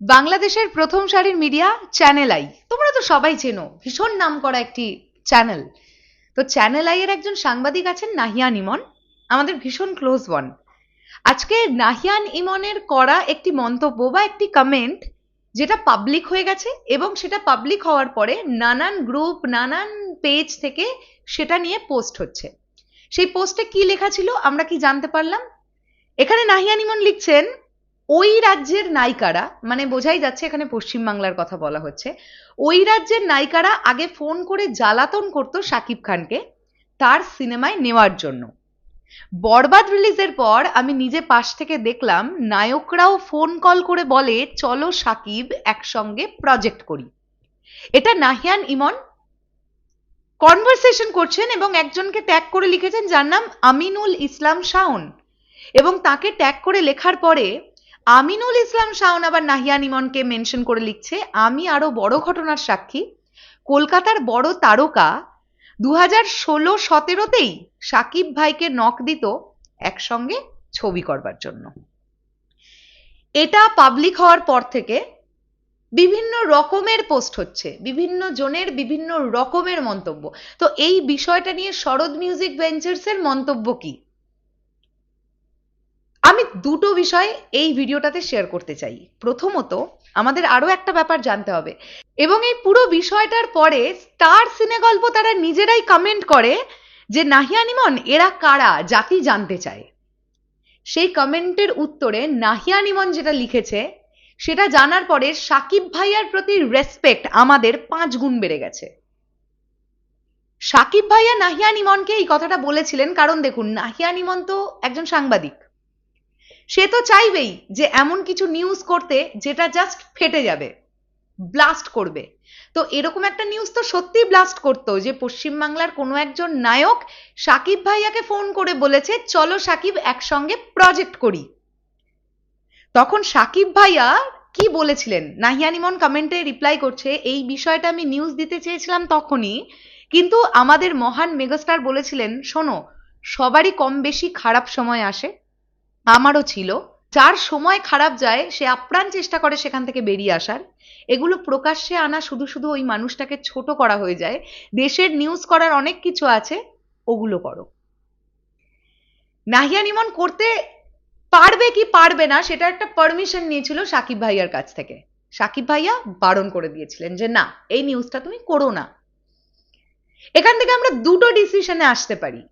বাংলাদেশের প্রথম সারির মিডিয়া চ্যানেল আই তোমরা তো সবাই চেনো, ভীষণ নাম করা একটি চ্যানেল তো চ্যানেল আই এর একজন সাংবাদিক আছেন নাহিয়ান ইমন, আমাদের ভীষণ ক্লোজ ওয়ান আজকে নাহিয়ান ইমনের করা একটি মন্তব্য বা একটি কমেন্ট যেটা পাবলিক হয়ে গেছে এবং সেটা পাবলিক হওয়ার পরে নানান গ্রুপ নানান পেজ থেকে সেটা নিয়ে পোস্ট হচ্ছে। সেই পোস্টে কি লেখা ছিল আমরা কি জানতে পারলাম? এখানে নাহিয়ান ইমন লিখছেন ওই রাজ্যের নায়িকারা মানে বোঝাই যাচ্ছে এখানে পশ্চিমবাংলার কথা বলা হচ্ছে, ওই রাজ্যের নায়িকারা আগে ফোন করে জ্বালাতন করতো শাকিব খানকে তার সিনেমায় নেওয়ার জন্য। বরবাদ রিলিজের পর আমি নিজে পাশ থেকে দেখলাম, নায়করাও ফোন কল করে বলে, চলো সাকিব একসঙ্গে প্রজেক্ট করি। এটা নাহিয়ান ইমন কনভারসেশন করছেন এবং একজনকে ট্যাগ করে লিখেছেন, যার নাম আমিনুল ইসলাম শাওন। এবং তাকে ট্যাগ করে লেখার পরে আমিনুল ইসলাম শাওন আবার নাহিয়ান ইমনকে মেনশন করে লিখছে, আমি আরও বড় ঘটনার সাক্ষী। কলকাতার বড় তারকা দু হাজার ষোলো সতেরোতেই সাকিব ভাইকে নক দিত একসঙ্গে ছবি করবার জন্য। এটা পাবলিক হওয়ার পর থেকে বিভিন্ন রকমের পোস্ট হচ্ছে, বিভিন্ন জনের বিভিন্ন রকমের মন্তব্য। তো এই বিষয়টা নিয়ে শরৎ মিউজিক ভেঞ্চার্সের মন্তব্য কি? আমি দুটো বিষয় এই ভিডিওটাতে শেয়ার করতে চাই। প্রথমত, আমাদের আরও একটা ব্যাপার জানতে হবে। এবং এই পুরো বিষয়টার পরে স্টার সিনেগল্প তারা নিজেরাই কমেন্ট করে যে নাহিয়ান ইমন এরা কারা? জাতি জানতে চায়। সেই কমেন্টের উত্তরে নাহিয়া নিমন যেটা লিখেছে, সেটা জানার পরে সাকিব ভাইয়ার প্রতি রেসপেক্ট আমাদের পাঁচ গুণ বেড়ে গেছে। সাকিব ভাইয়া নাহিয়া নিমনকে এই কথাটা বলেছিলেন, কারণ দেখুন নাহিয়া নিমন তো একজন সাংবাদিক। সে তো চাইবেই যে এমন কিছু নিউজ করতে যেটা জাস্ট ফেটে যাবে ব্লাস্ট করবে। তো এরকম একটা নিউজ তো সত্যি ব্লাস্ট করতো যে পশ্চিমবাংলার কোনো একজন নায়ক সাকিব ভাইয়াকে ফোন করে বলেছে, চলো সাকিব একসঙ্গে প্রজেক্ট করি। তখন সাকিব ভাইয়া কি বলেছিলেন? নাহিয়ানিমন কমেন্টে রিপ্লাই করছে, এই বিষয়টা আমি নিউজ দিতে চেয়েছিলাম তখনই, কিন্তু আমাদের মহান মেগাস্টার বলেছিলেন, শোনো, সবারই কম বেশি খারাপ সময় আসে আমারও ছিল। যার সময় খারাপ যায়, সে আপ্রাণ চেষ্টা করে সেখান থেকে বেরিয়ে আসার। এগুলো প্রকাশ্যে আনা শুধু শুধু ওই মানুষটাকে ছোট করা হয়ে যায়। দেশের নিউজ করার অনেক কিছু আছে, ওগুলো করো। নাহিয়া নিমন করতে পারবে কি পারবে না, সেটা একটা পারমিশন নিয়েছিল সাকিব ভাইয়ার কাছ থেকে। সাকিব ভাইয়া বারণ করে দিয়েছিলেন যে, না, এই নিউজটা তুমি করো না। এখান থেকে আমরা দুটো ডিসিশনে আসতে পারি।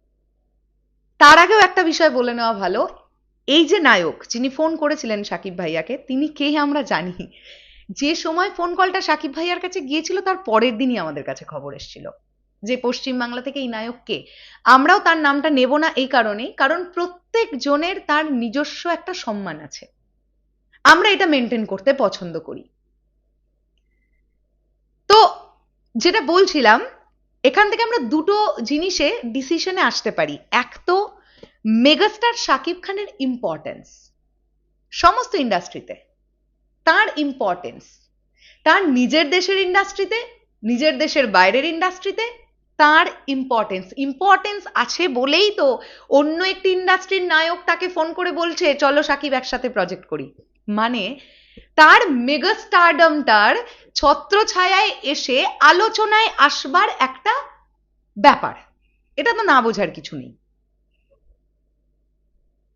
তার আগেও একটা বিষয় বলে নেওয়া ভালো। এই যে নায়ক, যিনি ফোন করেছিলেন সাকিব ভাইয়াকে, তিনি কে আমরা জানি? যে সময় ফোন কলটা সাকিব ভাইয়ার কাছে গিয়েছিল, তার পরের দিনই আমাদের কাছে খবর এসেছিল। যে পশ্চিমবাংলা থেকে এই নায়ক কে? আমরাও তার নামটা নেব না এই কারণেই, কারণ প্রত্যেক জনের তার নিজস্ব একটা সম্মান আছে। আমরা এটা মেনটেন করতে পছন্দ করি। তো যেটা বলছিলাম, এখান থেকে আমরা দুটো জিনিসে ডিসিশনে আসতে পারি। এক তো মেগাস্টার শাকিব খানের ইম্পর্টেন্স সমস্ত ইন্ডাস্ট্রিতে তার ইম্পর্টেন্স তার নিজের দেশের ইন্ডাস্ট্রিতে নিজের দেশের বাইরের ইন্ডাস্ট্রিতে তার ইম্পর্টেন্স ইম্পর্টেন্স আছে বলেই তো অন্য একটি ইন্ডাস্ট্রির নায়ক তাকে ফোন করে বলছে, চলো সাকিব একসাথে প্রজেক্ট করি। মানে তার মেগাস্টারডমটার ছত্রছায়ায় এসে আলোচনায় আসবার একটা ব্যাপার। এটা তো না বোঝার কিছু নেই।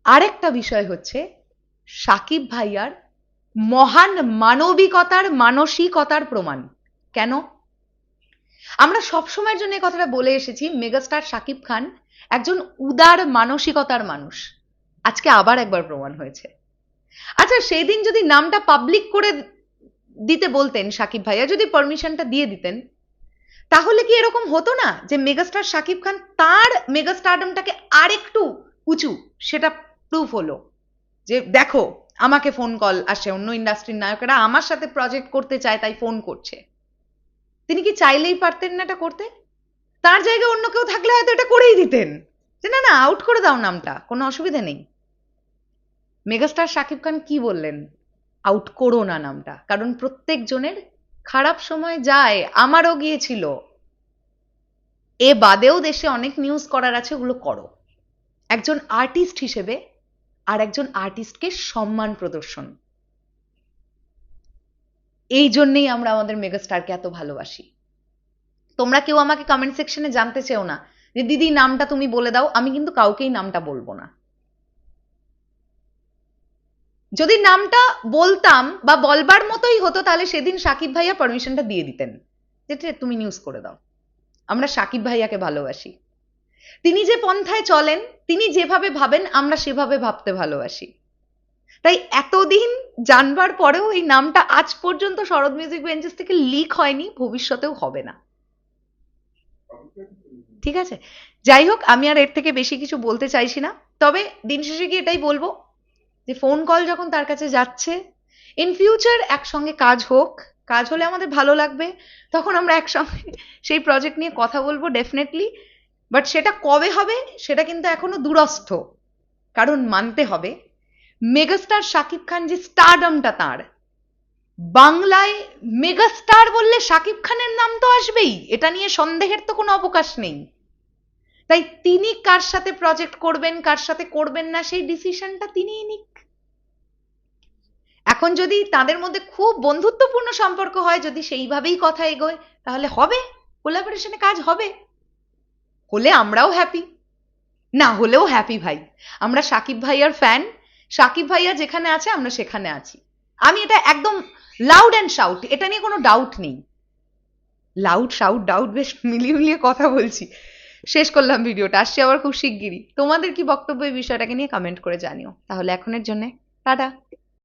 আরেকটা বিষয় হচ্ছে সাকিব ভাইয়ার মহান মানবিকতার মানসিকতার প্রমাণ। কেন? আমরা সবসময়ের জন্য কথাটা বলে এসেছি, মেগাস্টার সাকিব খান একজন উদার মানসিকতার মানুষ। আজকে আবার একবার প্রমাণ হয়েছে। আচ্ছা সেই দিন যদি নামটা পাবলিক করে দিতে বলতেন সাকিব ভাইয়া, যদি পারমিশনটা দিয়ে দিতেন, তাহলে কি এরকম হতো না যে মেগাস্টার সাকিব খান তার মেগাস্টারডমটাকে আরেকটু উঁচু, সেটা প্রুফ হলো যে দেখো, আমাকে ফোন কল আসে, অন্য ইন্ডাস্ট্রির নায়কেরা আমার সাথে প্রজেক্ট করতে চায়, তাই ফোন করছে। তিনি কি চাইলেই পারতেন না এটা করতে? তার জায়গায় অন্য কেউ থাকলে হয়তো এটা করেই দিতেন। যে না না আউট করে দাও নামটা, কোনো অসুবিধা নেই। মেগাস্টার শাকিব খান কি বললেন? আউট করো না নামটা, কারণ প্রত্যেক জনের খারাপ সময় যায়, আমারও গিয়েছিল। এ বাদেও দেশে অনেক নিউজ করার আছে, ওগুলো করো। একজন আর্টিস্ট হিসেবে আর একজন আর্টিস্টকে সম্মান প্রদর্শন। এই জন্যেই আমরা আমাদের মেগাস্টারকে এত ভালোবাসি। তোমরা কেউ আমাকে কমেন্ট সেকশনে জানতে চেও না যে দিদি নামটা তুমি বলে দাও আমি কিন্তু কাউকেই নামটা বলব না। যদি নামটা বলতাম বা বলবার মতোই হতো তাহলে সেদিন সাকিব ভাইয়া পারমিশনটা দিয়ে দিতেন। যে ঠিক আছে, তুমি নিউজ করে দাও। আমরা সাকিব ভাইয়াকে ভালোবাসি। তিনি যে পন্থায় চলেন, তিনি যেভাবে ভাবেন, আমরা সেভাবে ভাবতে ভালোবাসি। তাই এতদিন জানবার পরেও এই নামটা আজ পর্যন্ত শরৎ মিউজিক বেঞ্চেস থেকে লিক হয়নি, ভবিষ্যতেও হবে না। ঠিক আছে? যাই হোক, আমি আর এর থেকে বেশি কিছু বলতে চাইছি না। তবে দিন শেষে কি এটাই বলব যে ফোন কল যখন তার কাছে যাচ্ছে ইন ফিউচার একসঙ্গে কাজ হোক, কাজ হলে আমাদের ভালো লাগবে, তখন আমরা একসঙ্গে সেই প্রজেক্ট নিয়ে কথা বলব ডেফিনেটলি বাট সেটা কবে হবে? সেটা কিন্তু এখনও দূরস্থ। কারণ মানতে হবে, মেগাস্টার শাকিব খান যে স্টারডমটা তার, বাংলায় মেগাস্টার বললে শাকিব খানের নাম তো আসবেই, এটা নিয়ে সন্দেহের তো কোনো অবকাশ নেই। তাই তিনি কার সাথে প্রজেক্ট করবেন, কার সাথে করবেন না, সেই ডিসিশনটা তিনিই নিক। এখন যদি তাদের মধ্যে খুব বন্ধুত্বপূর্ণ সম্পর্ক হয়, যদি সেইভাবেই কথা এগোয়, তাহলে হবে? কোলাবোরেশনে কাজ হবে? হলে আমরাও হ্যাপি না হলেও হ্যাপি ভাই। আমরা সাকিব ভাইয়ার ফ্যান সাকিব ভাইয়া যেখানে আছে, আমরা সেখানে আছি। আমি এটা একদম লাউড অ্যান্ড শাউট এটা নিয়ে কোনো ডাউট নেই। লাউড শাউট ডাউট বেশ মিলিয়ে মিলিয়ে কথা বলছি। শেষ করলাম ভিডিওটা, আসছি আবার খুব শিগগিরই। তোমাদের কি বক্তব্য এই বিষয়টাকে নিয়ে কমেন্ট করে জানিও। তাহলে এখনের জন্যে, টাটা।